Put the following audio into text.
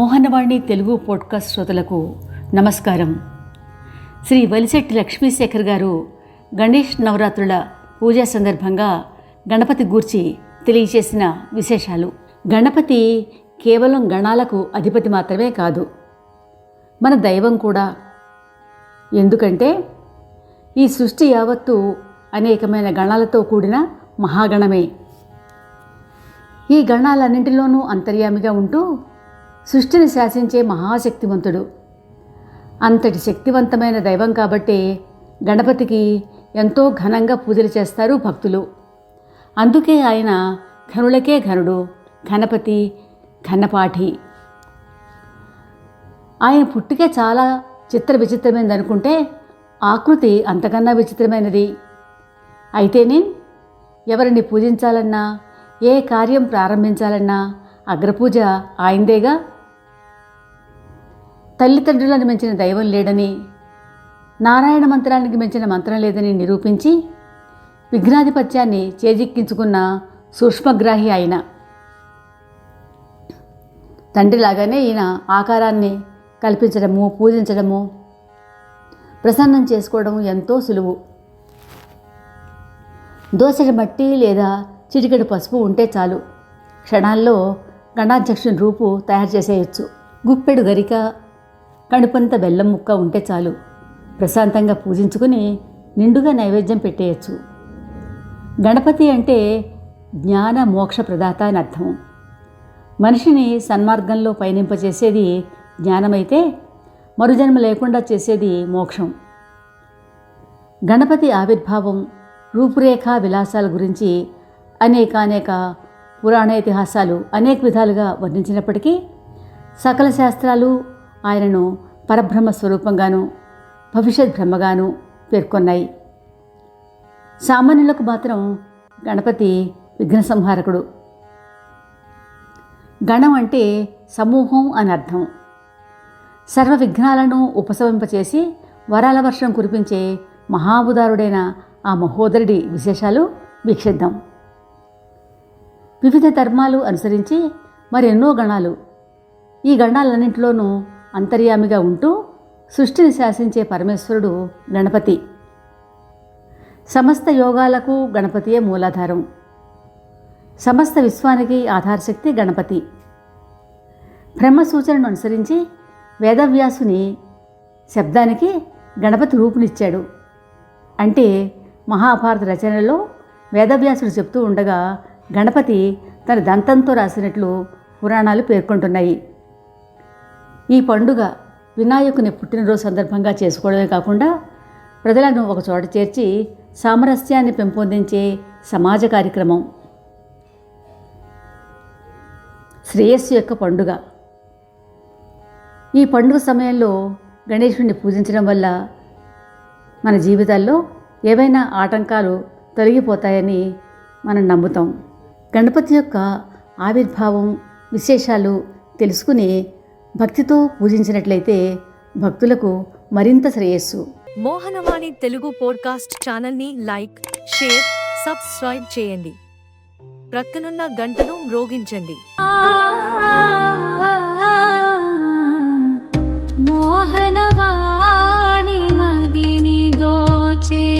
Mohanavani Telugu podcast శ్రోతలకు నమస్కారం. శ్రీ వలిశెట్టి లక్ష్మీశేఖర్ గారు గణేష్ నవరాత్రుల పూజా సందర్భంగా గణపతి గూర్చి తెలియచేసిన విశేషాలు. గణపతి కేవలం గణాలకు అధిపతి మాత్రమే కాదు మన దైవం కూడా. ఎందుకంటే ఈ సృష్టి యావత్తు అనేకమైన గణాలతో కూడిన మహాగణమే. ఈ గణాలన్నింటిలోనూ అంతర్యామిగా ఉంటూ సృష్టిని శాసించే మహాశక్తివంతుడు. అంతటి శక్తివంతమైన దైవం కాబట్టి గణపతికి ఎంతో ఘనంగా పూజలు చేస్తారు భక్తులు. అందుకే ఆయన ఘనులకే ఘనుడు గణపతి ఘనపాఠి. ఆయన పుట్టుకే చాలా చిత్ర విచిత్రమైనది అనుకుంటే ఆకృతి అంతకన్నా విచిత్రమైనది. అయితేనే ఎవరిని పూజించాలన్నా ఏ కార్యం ప్రారంభించాలన్నా అగ్రపూజ ఆయిందేగా తల్లిదండ్రులను మించిన దైవం లేడని నారాయణ మంత్రానికి మించిన మంత్రం లేదని నిరూపించి విఘ్నాధిపత్యాన్ని చేజిక్కించుకున్న సూక్ష్మగ్రాహి ఆయన. తండ్రిలాగానే ఈయన ఆకారాన్ని కల్పించడము పూజించడము ప్రసన్నం చేసుకోవడం ఎంతో సులువు. దోసెడు మట్టి లేదా చిటికెడు పసుపు ఉంటే చాలు. క్షణాల్లో గణాధ్యక్షుని రూపు తయారు చేసేయచ్చు. గుప్పెడు గరిక కడుపంత బెల్లం ముక్క ఉంటే చాలు. ప్రశాంతంగా పూజించుకుని నిండుగా నైవేద్యం పెట్టేయచ్చు. గణపతి అంటే జ్ఞాన మోక్ష ప్రదాత అని అర్థం. మనిషిని సన్మార్గంలో పయనింపచేసేది జ్ఞానమైతే మరుజన్మ లేకుండా చేసేది మోక్షం. గణపతి ఆవిర్భావం రూపురేఖ విలాసాల గురించి అనేకానేక అనేక పురాణ ఇతిహాసాలు అనేక విధాలుగా వర్ణించినప్పటికీ సకల శాస్త్రాలు ఆయనను పరబ్రహ్మ స్వరూపంగాను భవిష్యత్ బ్రహ్మగాను పేర్కొన్నాయి. సామాన్యులకు మాత్రం గణపతి విఘ్న సంహారకుడు గణం అంటే సమూహం అని అర్థం. సర్వ విఘ్నాలను ఉపశమింపచేసి వరాల వర్షం కురిపించే మహాబుదారుడైన ఆ మహోదరుడి విశేషాలు వీక్షిద్దాం. వివిధ ధర్మాలు అనుసరించి మరెన్నో గణాలు. ఈ గణాలన్నింటిలోనూ అంతర్యామిగా ఉంటూ సృష్టిని శాసించే పరమేశ్వరుడు గణపతి. సమస్త యోగాలకు గణపతియే మూలాధారం. సమస్త విశ్వానికి ఆధారశక్తి గణపతి. బ్రహ్మ సూచనను అనుసరించి వేదవ్యాసుని శబ్దానికి గణపతి రూపునిచ్చాడు. అంటే మహాభారత రచనలో వేదవ్యాసుడు చెప్తూ ఉండగా గణపతి తన దంతంతో రాసినట్లు పురాణాలు పేర్కొంటున్నాయి. ఈ పండుగ వినాయకుని పుట్టినరోజు సందర్భంగా చేసుకోవడమే కాకుండా ప్రజలను ఒక చోట చేర్చి సామరస్యాన్ని పెంపొందించే సమాజ కార్యక్రమం. శ్రేయస్సు యొక్క పండుగ. ఈ పండుగ సమయంలో గణేశుడిని పూజించడం వల్ల మన జీవితాల్లో ఏవైనా ఆటంకాలు తొలగిపోతాయని మనం నమ్ముతాం. గణపతి యొక్క ఆవిర్భావం విశేషాలు తెలుసుకుని భక్తితో పూజించినట్లయితే భక్తులకు మరింత శ్రేయస్సు. మోహనవాణి తెలుగు పోడ్కాస్ట్ ఛానల్ని లైక్ షేర్ సబ్స్క్రైబ్ చేయండి. ప్రక్కనున్న గంటను మ్రోగించండి. ఆ